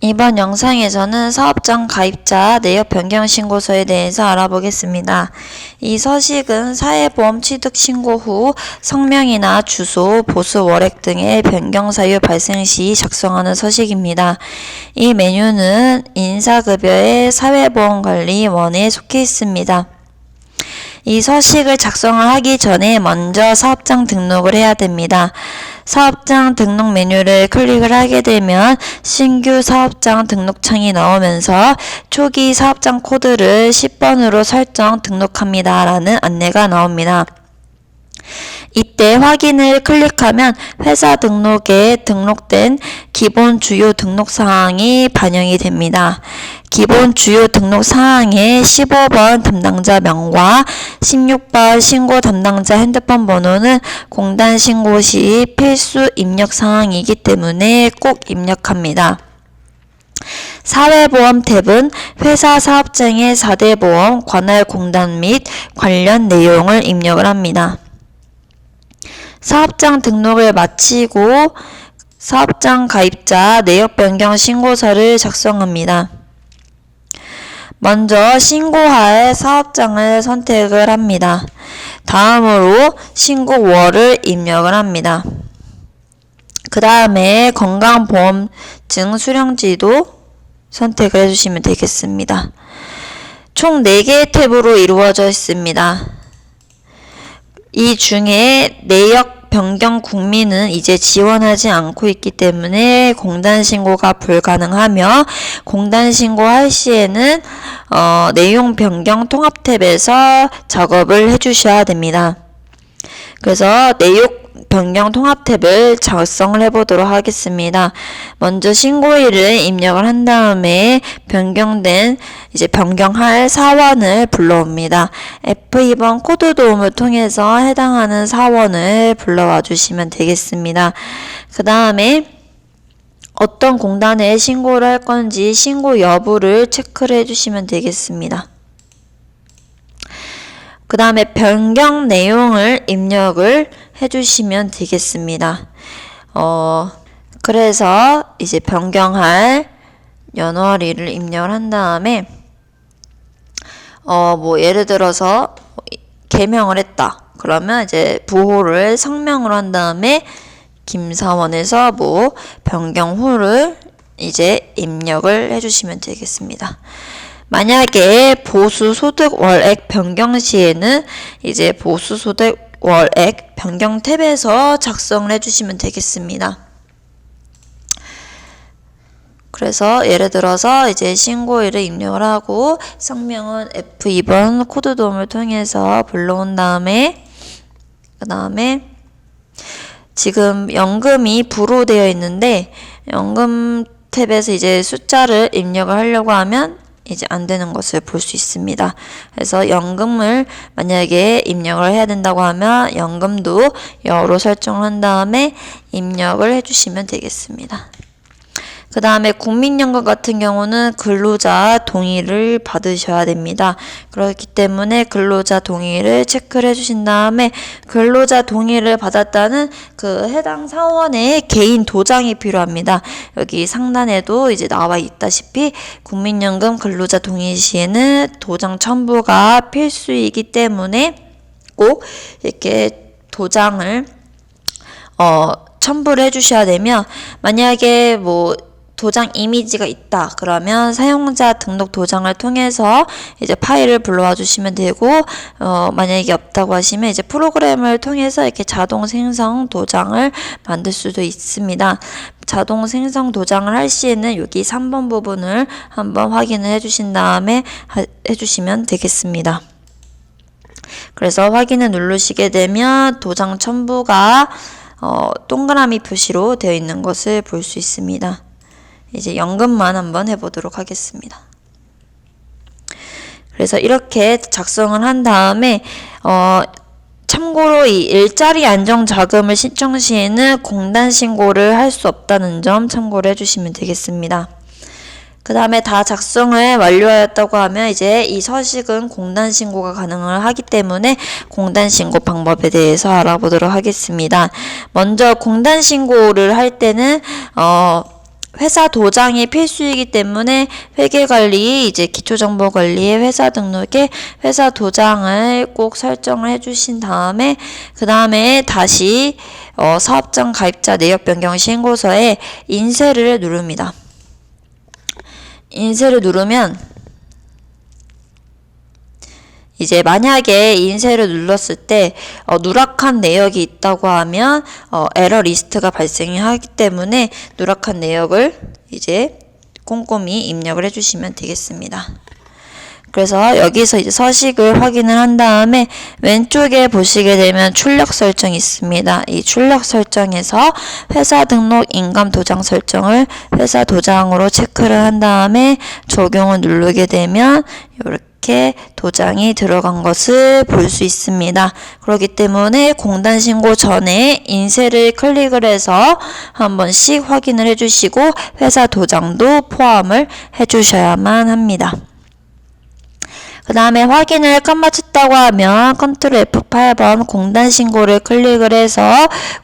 이번 영상에서는 사업장 가입자 내역 변경 신고서에 대해서 알아보겠습니다. 이 서식은 사회보험 취득 신고 후 성명이나 주소, 보수 월액 등의 변경 사유 발생 시 작성하는 서식입니다. 이 메뉴는 인사급여의 사회보험관리원에 속해 있습니다. 이 서식을 작성을 하기 전에 먼저 사업장 등록을 해야 됩니다. 사업장 등록 메뉴를 클릭을 하게 되면 신규 사업장 등록창이 나오면서 초기 사업장 코드를 10번으로 설정 등록합니다. 라는 안내가 나옵니다. 이때 확인을 클릭하면 회사 등록에 등록된 기본 주요 등록 사항이 반영이 됩니다. 기본 주요 등록 사항에 15번 담당자 명과 16번 신고 담당자 핸드폰 번호는 공단 신고 시 필수 입력 사항이기 때문에 꼭 입력합니다. 사회보험 탭은 회사 사업장의 4대 보험 관할 공단 및 관련 내용을 입력을 합니다. 사업장 등록을 마치고 사업장 가입자 내역 변경 신고서를 작성합니다. 먼저 신고할 사업장을 선택을 합니다. 다음으로 신고월을 입력을 합니다. 그 다음에 건강보험증 수령지도 선택을 해주시면 되겠습니다. 총 4개의 탭으로 이루어져 있습니다. 이 중에 내역 변경 국민은 이제 지원하지 않고 있기 때문에 공단 신고가 불가능하며 공단 신고할 시에는 어, 내용 변경 통합 탭에서 작업을 해주셔야 됩니다. 그래서 내용 변경 통합 탭을 작성을 해보도록 하겠습니다. 먼저 신고일을 입력을 한 다음에 변경된 이제 변경할 사원을 불러옵니다. F2번 코드 도움을 통해서 해당하는 사원을 불러와 주시면 되겠습니다. 그 다음에 어떤 공단에 신고를 할 건지 신고 여부를 체크를 해주시면 되겠습니다. 그 다음에 변경 내용을 입력을 해주시면 되겠습니다. 어, 그래서 이제 변경할 연월일을 입력을 한 다음에 어, 뭐 예를 들어서 개명을 했다. 그러면 이제 부호를 성명으로 한 다음에 김사원에서 뭐 변경 후를 이제 입력을 해주시면 되겠습니다. 만약에 보수 소득 월액 변경 시에는 이제 보수 소득 월액 변경 탭에서 작성을 해주시면 되겠습니다. 그래서 예를 들어서 이제 신고일을 입력을 하고 성명은 F2번 코드 도움을 통해서 불러온 다음에 그 다음에 지금 연금이 불호되어 있는데 연금 탭에서 이제 숫자를 입력을 하려고 하면 이제 안 되는 것을 볼 수 있습니다. 그래서 연금을 만약에 입력을 해야 된다고 하면 연금도 여로 설정을 한 다음에 입력을 해주시면 되겠습니다. 그 다음에 국민연금 같은 경우는 근로자 동의를 받으셔야 됩니다. 그렇기 때문에 근로자 동의를 체크를 해주신 다음에 근로자 동의를 받았다는 그 해당 사원의 개인 도장이 필요합니다. 여기 상단에도 이제 나와 있다시피 국민연금 근로자 동의 시에는 도장 첨부가 필수이기 때문에 꼭 이렇게 도장을 어, 첨부를 해주셔야 되며 만약에 뭐 도장 이미지가 있다. 그러면 사용자 등록 도장을 통해서 이제 파일을 불러와 주시면 되고, 어, 만약에 없다고 하시면 이제 프로그램을 통해서 이렇게 자동 생성 도장을 만들 수도 있습니다. 자동 생성 도장을 할 시에는 여기 3번 부분을 한번 확인을 해 주신 다음에 하, 해 주시면 되겠습니다. 그래서 확인을 누르시게 되면 도장 첨부가 어, 동그라미 표시로 되어 있는 것을 볼 수 있습니다. 이제 연금만 한번 해보도록 하겠습니다. 그래서 이렇게 작성을 한 다음에 어, 참고로 이 일자리 안정 자금을 신청 시에는 공단 신고를 할 수 없다는 점 참고를 해주시면 되겠습니다. 그 다음에 다 작성을 완료하였다고 하면 이제 이 서식은 공단 신고가 가능을 하기 때문에 공단 신고 방법에 대해서 알아보도록 하겠습니다. 먼저 공단 신고를 할 때는 어 회사 도장이 필수이기 때문에 회계 관리 이제 기초정보 관리의 회사 등록에 회사 도장을 꼭 설정을 해주신 다음에 그 다음에 다시 어, 사업장 가입자 내역 변경 신고서에 인쇄를 누릅니다. 인쇄를 누르면 이제 만약에 인쇄를 눌렀을 때 어, 누락한 내역이 있다고 하면 어, 에러 리스트가 발생하기 때문에 누락한 내역을 이제 꼼꼼히 입력을 해주시면 되겠습니다. 그래서 여기서 이제 서식을 확인을 한 다음에 왼쪽에 보시게 되면 출력 설정이 있습니다. 이 출력 설정에서 회사 등록 인감 도장 설정을 회사 도장으로 체크를 한 다음에 적용을 누르게 되면 이렇게 도장이 들어간 것을 볼 수 있습니다. 그렇기 때문에 공단 신고 전에 인쇄를 클릭을 해서 한 번씩 확인을 해주시고 회사 도장도 포함을 해주셔야만 합니다. 그 다음에 확인을 끝마쳤다고 하면 컨트롤 F8번 공단 신고를 클릭을 해서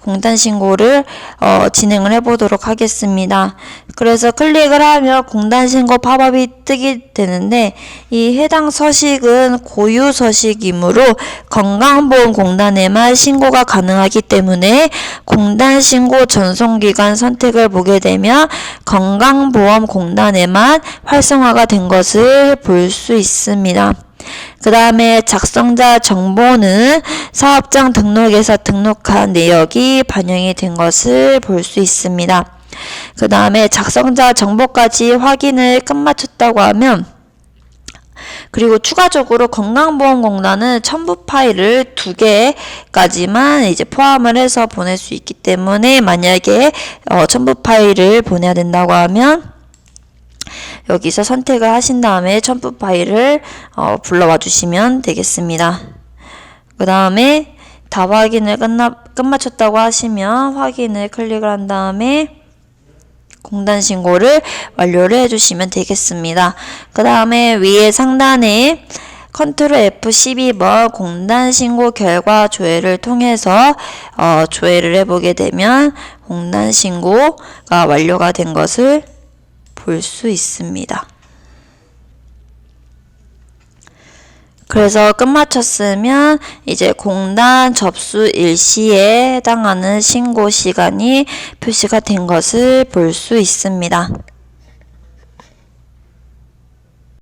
공단 신고를 어, 진행을 해보도록 하겠습니다. 그래서 클릭을 하면 공단 신고 팝업이 뜨게 되는데 이 해당 서식은 고유 서식이므로 건강보험공단에만 신고가 가능하기 때문에 공단 신고 전송기간 선택을 보게 되면 건강보험공단에만 활성화가 된 것을 볼 수 있습니다. 그 다음에 작성자 정보는 사업장 등록에서 등록한 내역이 반영이 된 것을 볼 수 있습니다. 그 다음에 작성자 정보까지 확인을 끝마쳤다고 하면 그리고 추가적으로 건강보험공단은 첨부 파일을 두 개까지만 이제 포함을 해서 보낼 수 있기 때문에 만약에 어, 첨부 파일을 보내야 된다고 하면 여기서 선택을 하신 다음에 첨부 파일을 어, 불러와 주시면 되겠습니다. 그 다음에 다 확인을 끝나, 끝마쳤다고 하시면 확인을 클릭을 한 다음에 공단 신고를 완료를 해주시면 되겠습니다. 그 다음에 위에 상단에 컨트롤 F12번 공단 신고 결과 조회를 통해서 어, 조회를 해보게 되면 공단 신고가 완료가 된 것을 볼 수 있습니다. 그래서 끝마쳤으면 이제 공단 접수 일시에 해당하는 신고 시간이 표시가 된 것을 볼 수 있습니다.